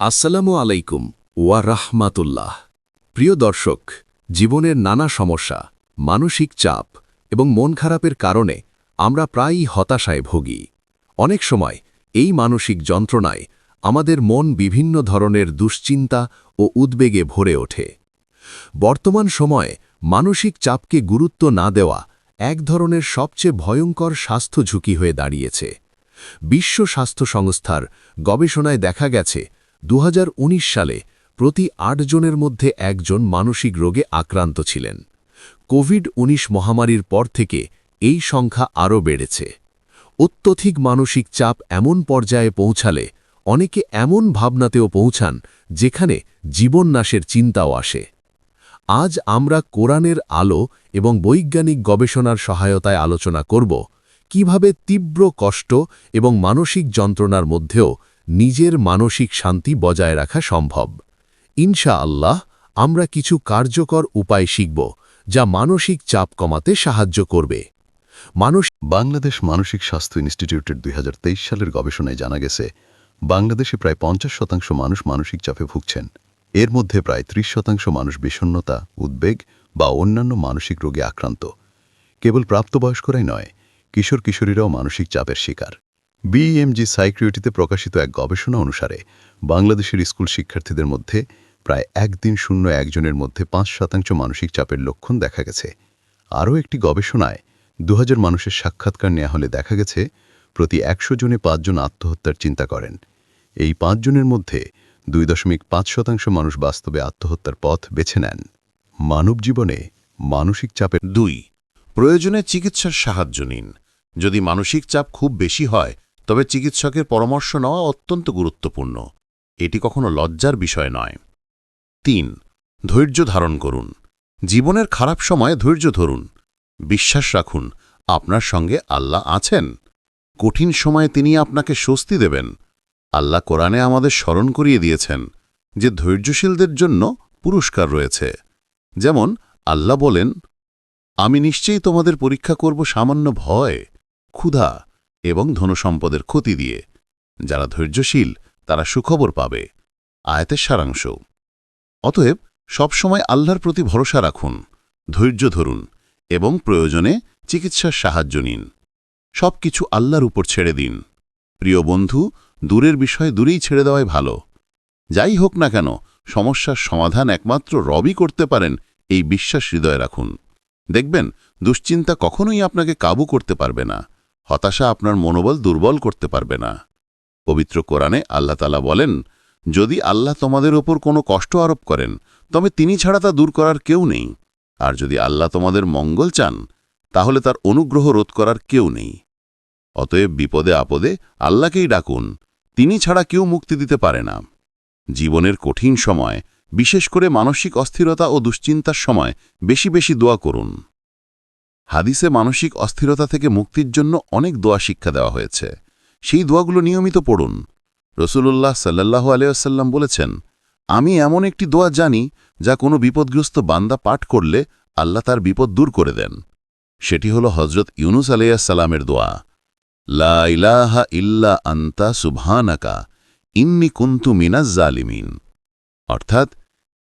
আসসালামু আলাইকুম ওয়া রাহমাতুল্লাহ। প্রিয় দর্শক, জীবনের নানা সমস্যা, মানসিক চাপ এবং মন খারাপের কারণে আমরা প্রায়ই হতাশায় ভোগী। অনেক সময় এই মানসিক যন্ত্রণায় আমাদের মন বিভিন্ন ধরনের দুশ্চিন্তা ও উদ্বেগে ভরে ওঠে। বর্তমান সময়ে মানসিক চাপকে গুরুত্ব না দেওয়া এক ধরনের সবচেয়ে ভয়ঙ্কর স্বাস্থ্য ঝুঁকি হয়ে দাঁড়িয়েছে। বিশ্ব স্বাস্থ্য সংস্থার গবেষণায় দেখা গেছে দু হাজার উনিশ সালে প্রতি আট জনের মধ্যে একজন মানসিক রোগে আক্রান্ত ছিলেন। কোভিড ১৯ মহামারীর পর থেকে এই সংখ্যা আরও বেড়েছে। অত্যধিক মানসিক চাপ এমন পর্যায়ে পৌঁছালে অনেকে এমন ভাবনাতেও পৌঁছান যেখানে জীবননাশের চিন্তাও আসে। আজ আমরা কোরআনের আলো এবং বৈজ্ঞানিক গবেষণার সহায়তায় আলোচনা করব কীভাবে তীব্র কষ্ট এবং মানসিক যন্ত্রণার মধ্যেও নিজের মানসিক শান্তি বজায় রাখা সম্ভব। ইনশা আল্লাহ আমরা কিছু কার্যকর উপায় শিখব, যা মানসিক চাপ কমাতে সাহায্য করবে। মানুষ বাংলাদেশ মানসিক স্বাস্থ্য ইনস্টিটিউটের দুই হাজার তেইশ সালের গবেষণায় জানা গেছে, বাংলাদেশে প্রায় পঞ্চাশ শতাংশ মানুষ মানসিক চাপে ভুগছেন। এর মধ্যে প্রায় ত্রিশ শতাংশ মানুষ বিষণ্নতা উদ্বেগ বা অন্যান্য মানসিক রোগে আক্রান্ত। কেবল প্রাপ্তবয়স্করাই নয় কিশোর কিশোরীরাও মানসিক চাপের শিকার। বিএমজি সাইক্রিওটিতে প্রকাশিত এক গবেষণা অনুসারে, বাংলাদেশের স্কুল শিক্ষার্থীদের মধ্যে প্রায় একদিন শূন্য একজনের মধ্যে পাঁচ শতাংশ মানসিক চাপের লক্ষণ দেখা গেছে। আরও একটি গবেষণায় দু হাজার মানুষের সাক্ষাৎকার নেওয়া হলে দেখা গেছে, প্রতি একশো জনে পাঁচজন আত্মহত্যার চিন্তা করেন। এই পাঁচজনের মধ্যে দুই দশমিক পাঁচ শতাংশ মানুষ বাস্তবে আত্মহত্যার পথ বেছে নেন। মানব জীবনে মানসিক চাপের দুই, প্রয়োজনে চিকিৎসার সাহায্য নিন। যদি মানসিক চাপ খুব বেশি হয় তবে চিকিৎসকের পরামর্শ নেওয়া অত্যন্ত গুরুত্বপূর্ণ। এটি কখনো লজ্জার বিষয় নয়। তিন, ধৈর্য ধারণ করুন। জীবনের খারাপ সময়ে ধৈর্য ধরুন। বিশ্বাস রাখুন, আপনার সঙ্গে আল্লাহ আছেন। কঠিন সময়ে তিনি আপনাকে স্বস্তি দেবেন। আল্লাহ কোরআনে আমাদের স্মরণ করিয়ে দিয়েছেন যে ধৈর্যশীলদের জন্য পুরস্কার রয়েছে। যেমন আল্লাহ বলেন, আমি নিশ্চয়ই তোমাদের পরীক্ষা করব সামান্য ভয়, ক্ষুধা এবং ধনসম্পদের ক্ষতি দিয়ে। যারা ধৈর্যশীল, তারা সুখবর পাবে। আয়াতের সারাংশ। অতএব, সবসময় আল্লাহর প্রতি ভরসা রাখুন, ধৈর্য ধরুন এবং প্রয়োজনে চিকিৎসার সাহায্য নিন। সব কিছু আল্লাহর উপর ছেড়ে দিন। প্রিয় বন্ধু, দূরের বিষয় দূরেই ছেড়ে দেওয়াই ভালো। যাই হোক না কেন, সমস্যার সমাধান একমাত্র রবই করতে পারেন এই বিশ্বাস হৃদয়ে রাখুন। দেখবেন, দুশ্চিন্তা কখনোই আপনাকে কাবু করতে পারবে না। হতাশা আপনার মনোবল দুর্বল করতে পারবে না। পবিত্র কোরআনে আল্লাহ তালা বলেন, যদি আল্লাহ তোমাদের ওপর কোনো কষ্ট আরোপ করেন, তবে তিনি ছাড়া তা দূর করার কেউ নেই। আর যদি আল্লাহ তোমাদের মঙ্গল চান, তাহলে তার অনুগ্রহ রোধ করার কেউ নেই। অতএব বিপদে আপদে আল্লাহকেই ডাকুন, তিনি ছাড়া কেউ মুক্তি দিতে পারে না। জীবনের কঠিন সময়, বিশেষ করে মানসিক অস্থিরতা ও দুশ্চিন্তার সময়, বেশি বেশি দোয়া করুন। হাদিসে মানসিক অস্থিরতা থেকে মুক্তির জন্য অনেক দোয়া শিক্ষা দেওয়া হয়েছে। সেই দোয়াগুলো নিয়মিত পড়ুন। রসুল্লাহ সাল্লাহ আলিয়াল্লাম বলেছেন, আমি এমন একটি দোয়া জানি যা কোনো বিপদগ্রস্ত বান্দা পাঠ করলে আল্লাহ তার বিপদ দূর করে দেন। সেটি হল হজরত ইউনুস আলাইসাল্লামের দোয়া, লা ইলাহা ইল্লা আন্তা সুবহানাকা, ইন্নি কুন্তু মিনাজ জালিমিন। অর্থাৎ,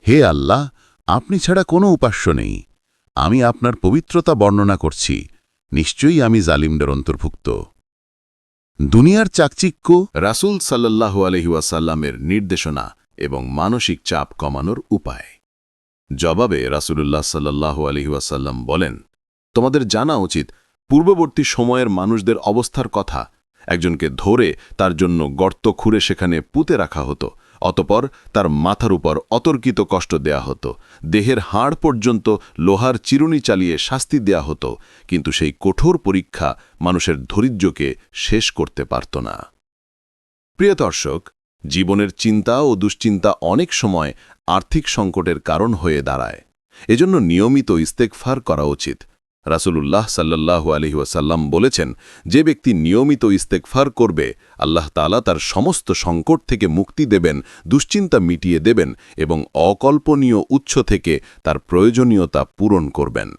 হে আল্লাহ, আপনি ছাড়া কোনো উপাস্য নেই। আমি আপনার পবিত্রতা বর্ণনা করছি। নিশ্চয়ই আমি জালিমদের অন্তর্ভুক্ত। দুনিয়ার চাকচিক্য রাসূল সাল্লাল্লাহু আলহি ওয়াসাল্লামের নির্দেশনা এবং মানসিক চাপ কমানোর উপায়। জবাবে রাসূলুল্লাহ সাল্লাল্লাহু আলহি ওয়াসাল্লাম বলেন, তোমাদের জানা উচিত, পূর্ববর্তী সময়ের মানুষদের অবস্থার কথা। একজনকে ধরে তার জন্য গর্ত খুঁড়ে সেখানে পুঁতে রাখা হতো। অতপর তার মাথার উপর অতর্কিত কষ্ট দেয়া হতো। দেহের হাড় পর্যন্ত লোহার চিরুনি চালিয়ে শাস্তি দেয়া হতো, কিন্তু সেই কঠোর পরীক্ষা মানুষের ধৈর্যকে শেষ করতে পারত না। প্রিয় দর্শক, জীবনের চিন্তা ও দুশ্চিন্তা অনেক সময় আর্থিক সংকটের কারণ হয়ে দাঁড়ায়। এজন্য নিয়মিত ইস্তেকফার করা উচিত। রাসূলুল্লাহ সাল্লাল্লাহু আলহি ওয়াসাল্লাম বলেছেন, যে ব্যক্তি নিয়মিত ইস্তেকফার করবে, আল্লাহ তালা তার সমস্ত সংকট থেকে মুক্তি দেবেন, দুশ্চিন্তা মিটিয়ে দেবেন এবং অকল্পনীয় উৎস থেকে তার প্রয়োজনীয়তা পূরণ করবেন।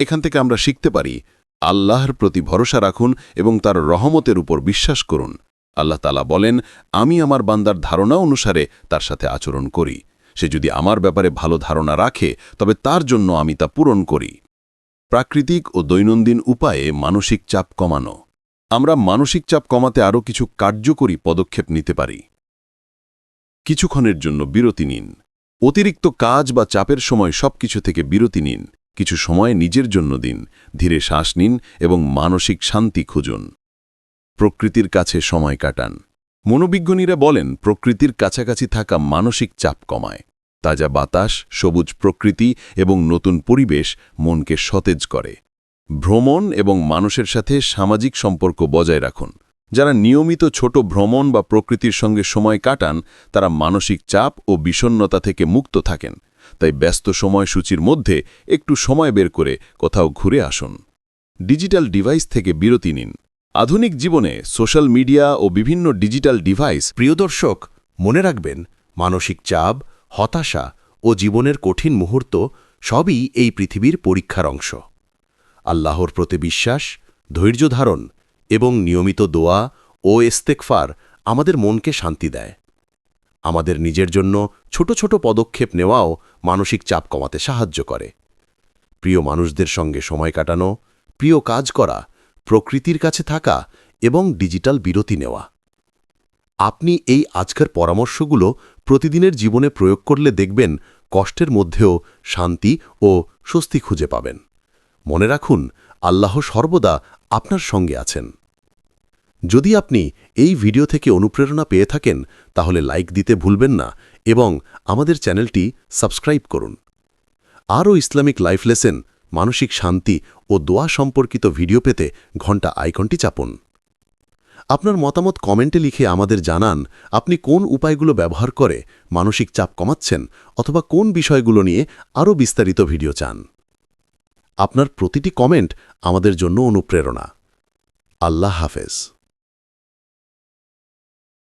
এখান থেকে আমরা শিখতে পারি, আল্লাহর প্রতি ভরসা রাখুন এবং তার রহমতের উপর বিশ্বাস করুন। আল্লাহ তালা বলেন, আমি আমার বান্দার ধারণা অনুসারে তার সাথে আচরণ করি। সে যদি আমার ব্যাপারে ভালো ধারণা রাখে, তবে তার জন্য আমি তা পূরণ করি। প্রাকৃতিক ও দৈনন্দিন উপায়ে মানসিক চাপ কমানো। আমরা মানসিক চাপ কমাতে আরও কিছু কার্যকরী পদক্ষেপ নিতে পারি। কিছুক্ষণের জন্য বিরতি নিন। অতিরিক্ত কাজ বা চাপের সময় সবকিছু থেকে বিরতি নিন। কিছু সময় নিজের জন্য দিন। ধীরে শ্বাস নিন এবং মানসিক শান্তি খুঁজুন। প্রকৃতির কাছে সময় কাটান। মনোবিজ্ঞানীরা বলেন, প্রকৃতির কাছাকাছি থাকা মানসিক চাপ কমায়। তাজা বাতাস, সবুজ প্রকৃতি এবং নতুন পরিবেশ মনকে সতেজ করে। ভ্রমণ এবং মানুষের সাথে সামাজিক সম্পর্ক বজায় রাখুন। যারা নিয়মিত ছোট ভ্রমণ বা প্রকৃতির সঙ্গে সময় কাটান, তারা মানসিক চাপ ও বিষণ্নতা থেকে মুক্ত থাকেন। তাই ব্যস্ত সময়সূচির মধ্যে একটু সময় বের করে কোথাও ঘুরে আসুন। ডিজিটাল ডিভাইস থেকে বিরতি নিন। আধুনিক জীবনে সোশ্যাল মিডিয়া ও বিভিন্ন ডিজিটাল ডিভাইস প্রিয় দর্শক, মনে রাখবেন, মানসিক চাপ হতাশা ও জীবনের কঠিন মুহূর্ত সবই এই পৃথিবীর পরীক্ষার অংশ। আল্লাহর প্রতি বিশ্বাস, ধৈর্য ধারণ এবং নিয়মিত দোয়া ও এস্তেকফার আমাদের মনকে শান্তি দেয়। আমাদের নিজের জন্য ছোট ছোট পদক্ষেপ নেওয়াও মানসিক চাপ কমাতে সাহায্য করে। প্রিয় মানুষদের সঙ্গে সময় কাটানো, প্রিয় কাজ করা, প্রকৃতির কাছে থাকা এবং ডিজিটাল বিরতি নেওয়া। আপনি এই আজকের পরামর্শগুলো প্রতিদিনের জীবনে প্রয়োগ করলে দেখবেন কষ্টের মধ্যেও শান্তি ও স্বস্তি খুঁজে পাবেন। মনে রাখুন, আল্লাহ সর্বদা আপনার সঙ্গে আছেন। যদি আপনি এই ভিডিও থেকে অনুপ্রেরণা পেয়ে থাকেন, তাহলে লাইক দিতে ভুলবেন না এবং আমাদের চ্যানেলটি সাবস্ক্রাইব করুন। আরও ইসলামিক লাইফ লেসেন, মানসিক শান্তি ও দোয়া সম্পর্কিত ভিডিও পেতে ঘণ্টা আইকনটি চাপুন। আপনার মতামত কমেন্টে লিখে আমাদের জানান, আপনি কোন উপায়গুলো ব্যবহার করে মানসিক চাপ কমাচ্ছেন অথবা কোন বিষয়গুলো নিয়ে আরও বিস্তারিত ভিডিও চান। আপনার প্রতিটি কমেন্ট আমাদের জন্য অনুপ্রেরণা। আল্লাহ হাফেজ।